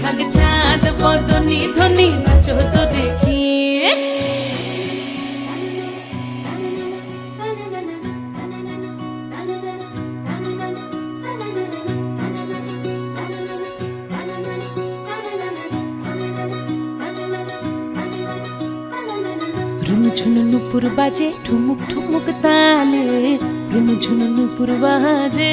সোহাগ চাঁদ বদনি ধ্বনি নাচ হতো দেখি। রুনু ঝুনু নুপুর বাজে, ঠুমুক ঠুমুক তালে। রুনু ঝুনু নুপুর বাজে।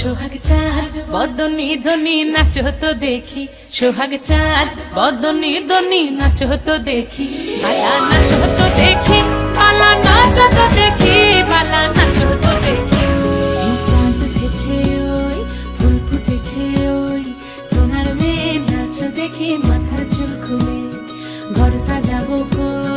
সোহাগ চাঁদ, বদনি ধনি নাচ হতো দেখি। সোহাগ চাঁদ, বদনি ধনি নাচো দেখি। পালা নাচ হতো দেখি, পালা নাচ তো দেখি, পালা নাচ হতো দেখি চাঁদ উঠেছে ওই, ফুল ফুটেছে ওই। সোনার মেয়ে নাচ দেখি মাথা চুল খুলে। ঘর সাজাবো কই?